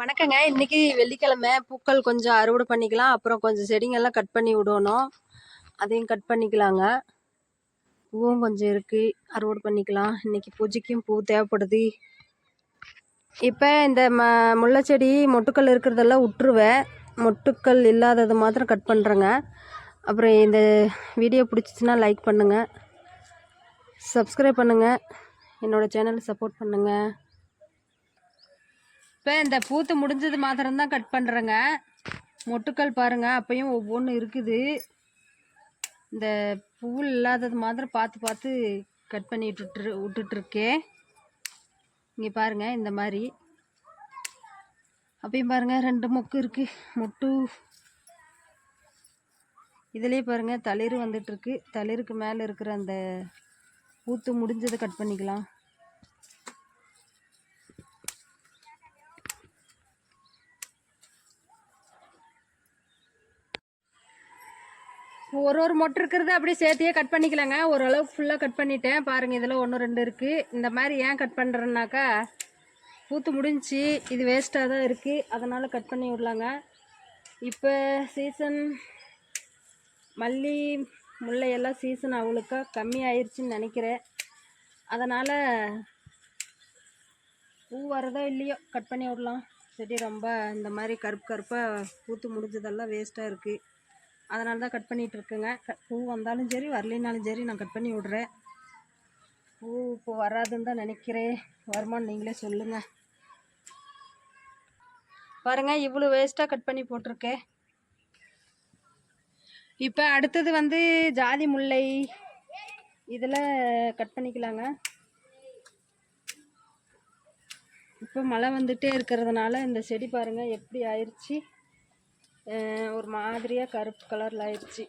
வணக்கங்க. இன்னைக்கு வெள்ளிக்கிழமை. பூக்கள் கொஞ்சம் அறுவடை பண்ணிக்கலாம். அப்புறம் கொஞ்சம் செடிங்கெல்லாம் கட் பண்ணி விடணும். அதையும் கட் பண்ணிக்கலாங்க. பூவும் கொஞ்சம் இருக்கு. அறுவடை பண்ணிக்கலாம். இன்னைக்கு பூஜைக்கும் பூ தேவைப்படுது. இப்போ இந்த ம முல்லை செடி மொட்டுக்கள் இருக்கிறதெல்லாம் விட்டுருவேன் மொட்டுக்கள் இல்லாதது மாத்திரம் கட் பண்ணுறேங்க அப்புறம் இந்த வீடியோ பிடிச்சிச்சின்னா லைக் பண்ணுங்கள் சப்ஸ்கிரைப் பண்ணுங்கள் என்னோடய சேனலை சப்போர்ட் பண்ணுங்கள் இப்போ இந்த பூத்து முடிஞ்சது மாத்திரம்தான் கட் பண்ணுறேங்க மொட்டுக்கள் பாருங்கள் அப்பையும் ஒவ்வொன்றும் இருக்குது. இந்த பூ இல்லாதது மாத்திரம் பார்த்து பார்த்து கட் பண்ணி விட்டுட்டு விட்டுட்ருக்கேன் இங்கே பாருங்கள் இந்த மாதிரி. அப்பயும் பாருங்கள் ரெண்டு மொக்கு இருக்குது மொட்டு. இதிலே பாருங்கள் தளிர் வந்துட்டுருக்கு தளிருக்கு மேலே இருக்கிற அந்த பூத்து முடிஞ்சதை கட் பண்ணிக்கலாம். ஒரு ஒரு மொட்டு இருக்கிறது அப்படியே சேர்த்தியே கட் பண்ணிக்கலாங்க. ஓரளவுக்கு ஃபுல்லாக கட் பண்ணிட்டேன். பாருங்கள் இதில் ஒன்று ரெண்டு இருக்குது இந்த மாதிரி ஏன் கட் பண்ணுறேன்னாக்கா பூத்து முடிஞ்சி இது வேஸ்ட்டாக தான் இருக்குது அதனால் கட் பண்ணி விடலாங்க. இப்போ சீசன் மல்லி முல்லை எல்லாம் சீசன் அவ்வளோக்கா கம்மி ஆயிடுச்சுன்னு நினைக்கிறேன். அதனால் பூ வரதோ இல்லையோ கட் பண்ணி விடலாம். செடி ரொம்ப இந்த மாதிரி கருப்பு கருப்பாக பூத்து முடிஞ்சதெல்லாம் வேஸ்ட்டாக இருக்குது அதனால தான் கட் பண்ணிகிட்டு இருக்குங்க க- பூ வந்தாலும் சரி வரலினாலும் சரி நான் கட் பண்ணி விட்றேன். பூ இப்போ வராதுன்னு தான் நினைக்கிறேன். வருமானு நீங்களே சொல்லுங்கள் பாருங்கள் இவ்வளோ வேஸ்ட்டாக கட் பண்ணி போட்டிருக்கேன். இப்போ அடுத்தது வந்து ஜாதி முல்லை. இதில் கட் பண்ணிக்கலாங்க. இப்போ மழை வந்துகிட்டே இருக்கிறதுனால இந்த செடி பாருங்கள் எப்படி ஆயிடுச்சு ஒரு மாதிரியாக கருப்பு கலரில் ஆயிடுச்சு.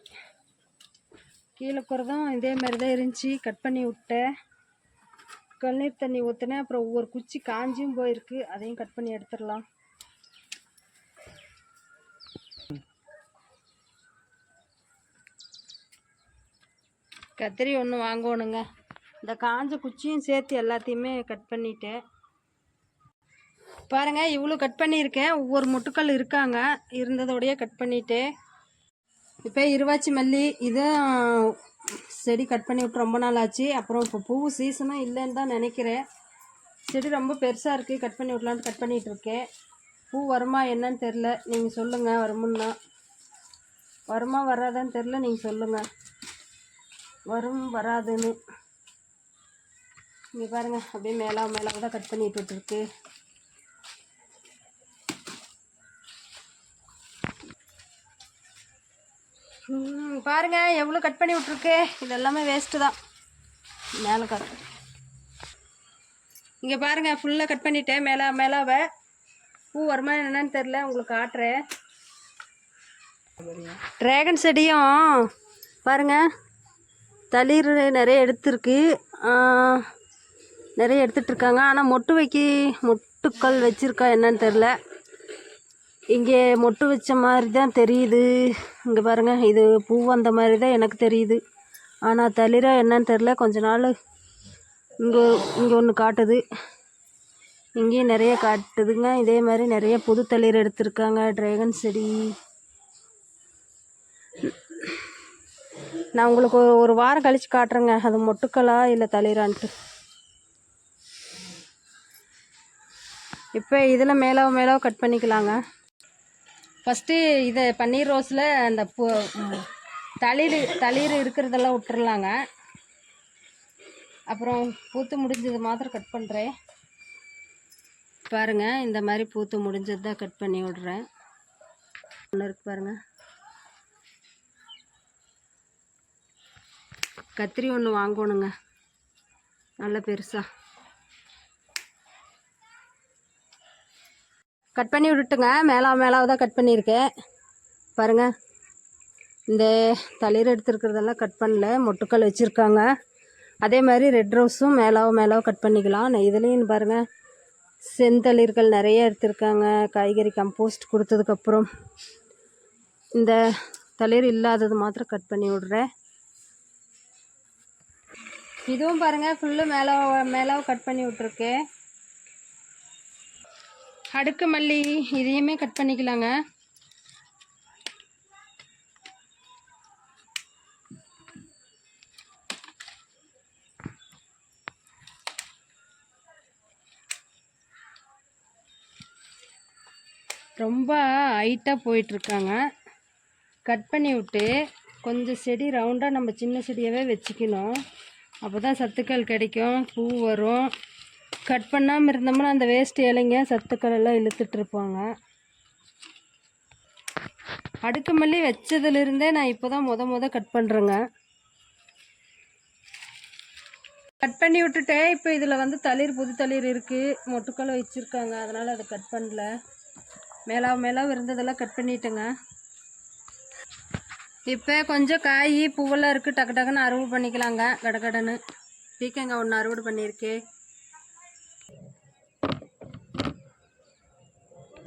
கீழே குறதும் இதே மாதிரி தான் இருந்துச்சு. கட் பண்ணி விட்டேன். கண்ணீர் தண்ணி ஊற்றினேன் அப்புறம் ஒவ்வொரு குச்சி காஞ்சியும் போயிருக்கு. அதையும் கட் பண்ணி எடுத்துடலாம். கத்திரி ஒன்று வாங்கணுங்க. இந்த காஞ்ச குச்சியும் சேர்த்து எல்லாத்தையுமே கட் பண்ணிட்டேன். பாருங்க இவ்வளோ கட் பண்ணியிருக்கேன். ஒவ்வொரு முட்டுக்கள் இருக்காங்க. இருந்ததோடையே கட் பண்ணிட்டேன் இப்போ இருவாச்சி மல்லி இதுவும் செடி கட் பண்ணி விட்டு ரொம்ப நாள் ஆச்சு. அப்புறம் இப்போ பூ சீசனும் இல்லைன்னு தான் நினைக்கிறேன். செடி ரொம்ப பெருசாக இருக்குது கட் பண்ணி விட்லான்னு கட் பண்ணிகிட்டு இருக்கேன். பூ வருமா என்னன்னு தெரில நீங்கள் சொல்லுங்கள் வருமுன்னா. வருமா வராதான்னு தெரில நீங்கள் சொல்லுங்கள் வரும் வராதுன்னு. இங்கே பாருங்கள் அப்படியே மேலே மேலே தான் கட் பண்ணிட்டு விட்டுருக்கு ம், எவ்வளோ கட் பண்ணி விட்ருக்கு இது எல்லாமே வேஸ்ட்டு தான். மேலே கட் இங்கே பாருங்கள் ஃபுல்லாக கட் பண்ணிட்டேன். மேலே மேலாவை பூ வருமா என்னன்னு தெரில உங்களுக்கு காட்டுறேன். ட்ராகன் செடியும் பாருங்கள் தளிர் நிறைய எடுத்துருக்கு. நிறைய எடுத்துகிட்ருக்காங்க ஆனால் மொட்டு வைக்கி மொட்டுக்கள் வச்சிருக்கா என்னன்னு தெரில இங்கே மொட்டு வச்ச மாதிரி தான் தெரியுது. இங்கே பாருங்கள் இது பூ வந்த மாதிரி தான் எனக்கு தெரியுது. ஆனால் தளிரா என்னன்னு தெரில கொஞ்ச நாள் இங்கே இங்கே ஒன்று காட்டுது. இங்கேயும் நிறைய காட்டுதுங்க. இதே மாதிரி நிறைய புது தளிர் எடுத்திருக்காங்க. ட்ராகன் செடி. நான் உங்களுக்கு ஒரு- ஒரு வாரம் கழித்து காட்டுறேங்க. அது மொட்டுக்களா இல்லை தளிரான்ட்டு. இப்போ இதில் மேலே மேலே கட் பண்ணிக்கலாங்க. ஃபஸ்ட்டு இதை பன்னீர் ரோஸில் அந்த பூ தளிர் தளிர் இருக்கிறதெல்லாம் விட்டுறலாங்க. அப்புறம் பூத்து முடிஞ்சது மாத்திரம் கட் பண்ணுறேன் பாருங்கள் இந்த மாதிரி பூத்து முடிஞ்சது தான் கட் பண்ணி விடுறேன். ஒன்று இருக்கு பாருங்கள் கத்திரி ஒன்று வாங்கணுங்க. நல்ல பெருசாக கட் பண்ணி விட்டுட்டுங்க. மேலா மேலாக தான் கட் பண்ணியிருக்கேன். பாருங்கள் இந்த தளிர் எடுத்துருக்கிறதெல்லாம் கட் பண்ணல. மொட்டுக்கள் வச்சுருக்காங்க. அதே மாதிரி ரெட் ரோஸும் மேலாவோ மேலாவோ கட் பண்ணிக்கலாம். நான் இதுலேயும் பாருங்கள் செந்தளிர்கள் நிறைய எடுத்திருக்காங்க. காய்கறி கம்போஸ்ட் கொடுத்ததுக்கப்புறம். இந்த தளிர் இல்லாதது மாத்திரம் கட் பண்ணி விட்றேன். இதுவும் பாருங்கள் ஃபுல்லு மேலே மேலே கட் பண்ணி விட்ருக்கேன் அடுக்கு மல்லி இதையுமே கட் பண்ணிக்கலாங்க. ரொம்ப ஹைட்டாக போயிட்டுருக்காங்க. கட் பண்ணி விட்டு கொஞ்சம் செடி ரவுண்டாக நம்ம சின்ன செடியாகவே வச்சுக்கணும். அப்போ தான் சத்துக்கள் கிடைக்கும் பூ வரும். கட் பண்ணாமல் இருந்தோம்னா அந்த வேஸ்ட் இலைங்க சத்துக்கள் எல்லாம் இழுத்துட்டு இருப்பாங்க. அடுக்கு மல்லி வச்சதுலேருந்தே நான் இப்போ தான் முத முத கட் பண்ணுறேங்க கட் பண்ணி விட்டுட்டேன் இப்போ இதில் வந்து தளிர் புது தளிர் இருக்குது மொட்டுக்களை வச்சுருக்காங்க அதனால் அதை கட் பண்ணல. மேலா மேலாக இருந்ததெல்லாம் கட் பண்ணிட்டேங்க. இப்போ கொஞ்சம் காய் பூவெல்லாம் இருக்குது டக்கு டக்குன்னு அறுவடை பண்ணிக்கலாங்க கடகடன்னு பீக்கங்க ஒன்று அறுவடை பண்ணியிருக்கேன்.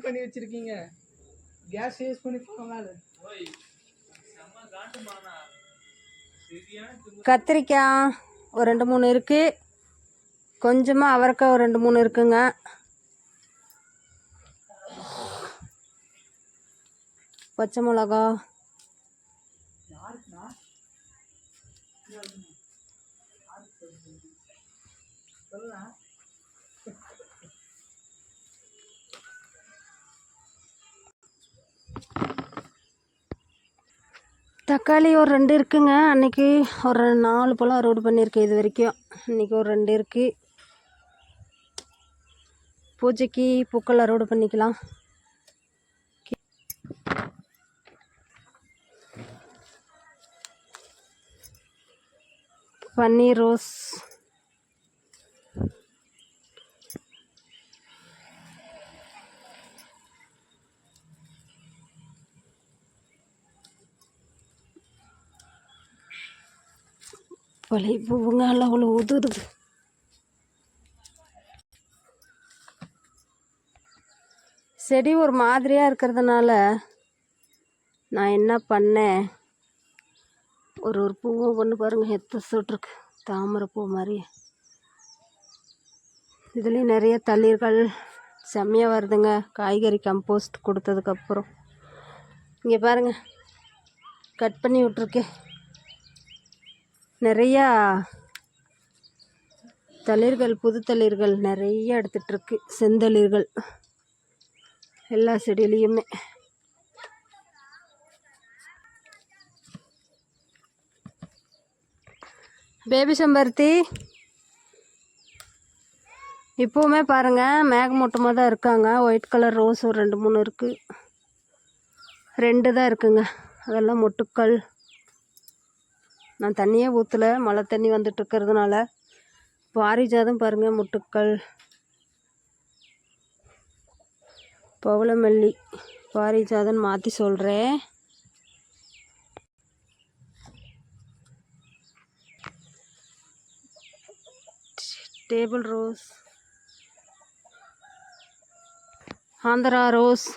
பண்ணி வச்சிருக்கீங்க. கேஸ் யூஸ் பண்ணி போகலாம் கத்திரிக்காய் ஒரு ரெண்டு மூணு இருக்குது கொஞ்சமாக அவரைக்காய் ஒரு ரெண்டு மூணு இருக்குங்க. பச்சை மிளகா. தக்காளி ஒரு ரெண்டு இருக்குங்க. அன்னைக்கு ஒரு நாலு பழம் அறுவடை பண்ணியிருக்கேன் இது வரைக்கும். இன்றைக்கி ஒரு ரெண்டு இருக்குது பூஜைக்கு பூக்கள் அறுவடை பண்ணிக்கலாம். பன்னீர் ரோஸ். பழைய பூவுங்க அவ்வளோ உதுருது செடி ஒரு மாதிரியாக இருக்கிறதுனால நான் என்ன பண்ணேன்? ஒரு ஒரு பூவும் ஒன்று பாருங்கள் எத்த சுட்ருக்கு தாமரை பூ மாதிரி. இதுலேயும் நிறைய தளிர்கள் செம்மையாக வருதுங்க. காய்கறி கம்போஸ்ட் கொடுத்ததுக்கப்புறம் இங்கே பாருங்கள் கட் பண்ணி விட்ருக்கேன் நிறையா தளிர்கள் புது தளிர்கள் நிறைய எடுத்துட்ருக்கு செந்தளிர்கள். எல்லா செடியிலையுமே. பேபி செம்பருத்தி இப்போவுமே பாருங்கள் மேகமூட்டமாக தான் இருக்காங்க. ஒயிட் கலர் ரோஸ் ஒரு ரெண்டு மூணு இருக்குது ரெண்டு தான் இருக்குங்க. அதெல்லாம் மொட்டுக்கள். நான் தண்ணியே ஊற்றல மழை தண்ணி வந்துட்டு இருக்கிறதுனால பாரிஜாதம் பாருங்கள் முட்டுக்கள். பவளமல்லி. பாரிஜாதம் மாற்றி சொல்கிறேன் டேபிள் ரோஸ். ஆந்திரா ரோஸ்.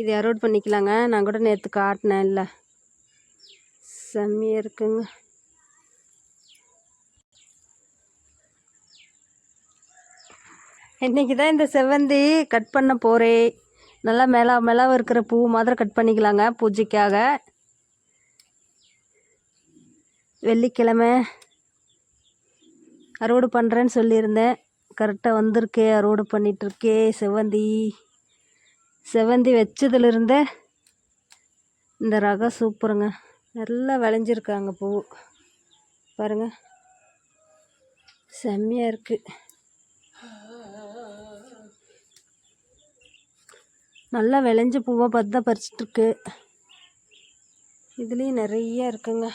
இது அரோட் பண்ணிக்கலாங்க. நான் கூட நேற்று காட்டினேன் இல்லை செம்மையாக இருக்குங்க. இன்றைக்கி தான் இந்த செவ்வந்தி கட் பண்ண போகிறேன் நல்லா மேலா மேலாக இருக்கிற பூ மாதிரி கட் பண்ணிக்கலாங்க பூஜைக்காக. வெள்ளிக்கிழமை அறுவடை பண்ணுறேன்னு சொல்லியிருந்தேன். கரெக்டாக வந்திருக்கே அறுவடை பண்ணிகிட்ருக்கே செவ்வந்தி. செவ்வந்தி வச்சதுலேருந்தே இந்த ரகம் சூப்பருங்க. நல்லா விளைஞ்சிருக்காங்க பூ. பாருங்க. செம்மையாக இருக்குது நல்லா விளைஞ்ச பூவை பார்த்து தான் பறிச்சிட்ருக்கு இதுலேயும் நிறைய இருக்குங்க.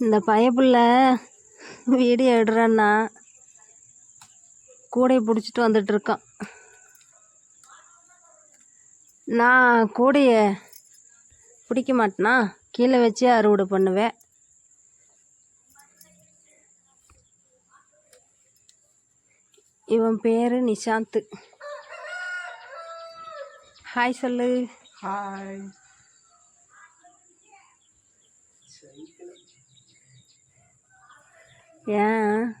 இந்த பயப்புள்ள வீடியோ எடுறான்னா கூடையை பிடிச்சிட்டு வந்துட்டுருக்கான். நான் கூடையை பிடிக்க மாட்டேனா? கீழே வச்சு அறுவடை பண்ணுவேன். இவன் பேர் நிஷாந்த். ஹாய் சொல்லு. ஹாய். ஏன்?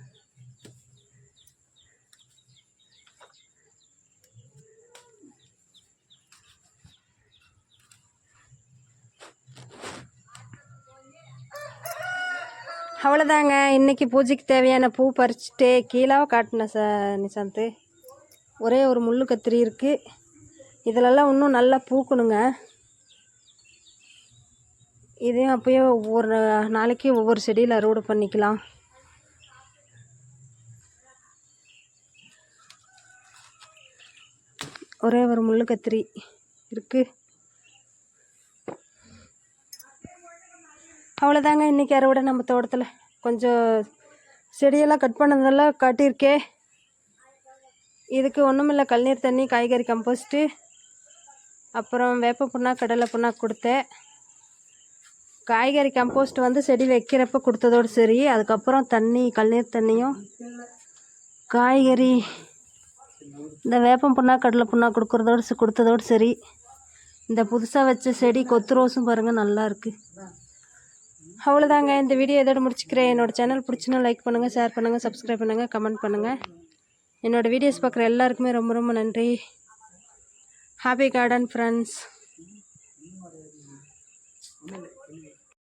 அவ்வளோதாங்க இன்னைக்கு பூஜைக்கு தேவையான பூ பறிச்சுட்டு கீழாவை காட்டினேன் ச நிசாந்த். ஒரே ஒரு முள்ளு கத்திரி இருக்குது இதிலெல்லாம் இன்னும் நல்லா பூக்கணுங்க. இதையும் அப்பயே ஒவ்வொரு நாளைக்கு ஒவ்வொரு செடியில் அறுவடை பண்ணிக்கலாம். ஒரே ஒரு முள்ளு கத்திரி இருக்குது அவ்வளோதாங்க இன்றைக்கி அறுவடை நம்ம தோட்டத்தில். கொஞ்சம் செடியெல்லாம் கட் பண்ணதெல்லாம் காட்டியிருக்கே. இதுக்கு ஒன்றுமில்ல கல்நீர் தண்ணி காய்கறி கம்போஸ்ட்டு அப்புறம் வேப்ப புண்ணா கடலை புண்ணா கொடுத்தேன். காய்கறி கம்போஸ்ட் வந்து செடி வைக்கிறப்ப கொடுத்ததோடு சரி அதுக்கப்புறம் தண்ணி கல்நீர் தண்ணியும் காய்கறி இந்த வேப்பம் புண்ணா கடலை புண்ணா கொடுக்குறதோடு கொடுத்ததோடு சரி. இந்த புதுசாக வச்ச செடி கொத்து ரோஸும் பாருங்கள் நல்லாயிருக்கு அவ்வளோதாங்க இந்த வீடியோ இதோட முடிச்சுக்கிறேன். என்னோடய சேனல் பிடிச்சினா லைக் பண்ணுங்கள் ஷேர் பண்ணுங்கள் சப்ஸ்கிரைப் பண்ணுங்கள் கமெண்ட் பண்ணுங்கள் என்னோடய வீடியோஸ் பார்க்குற எல்லாருக்குமே ரொம்ப ரொம்ப நன்றி. Happy garden friends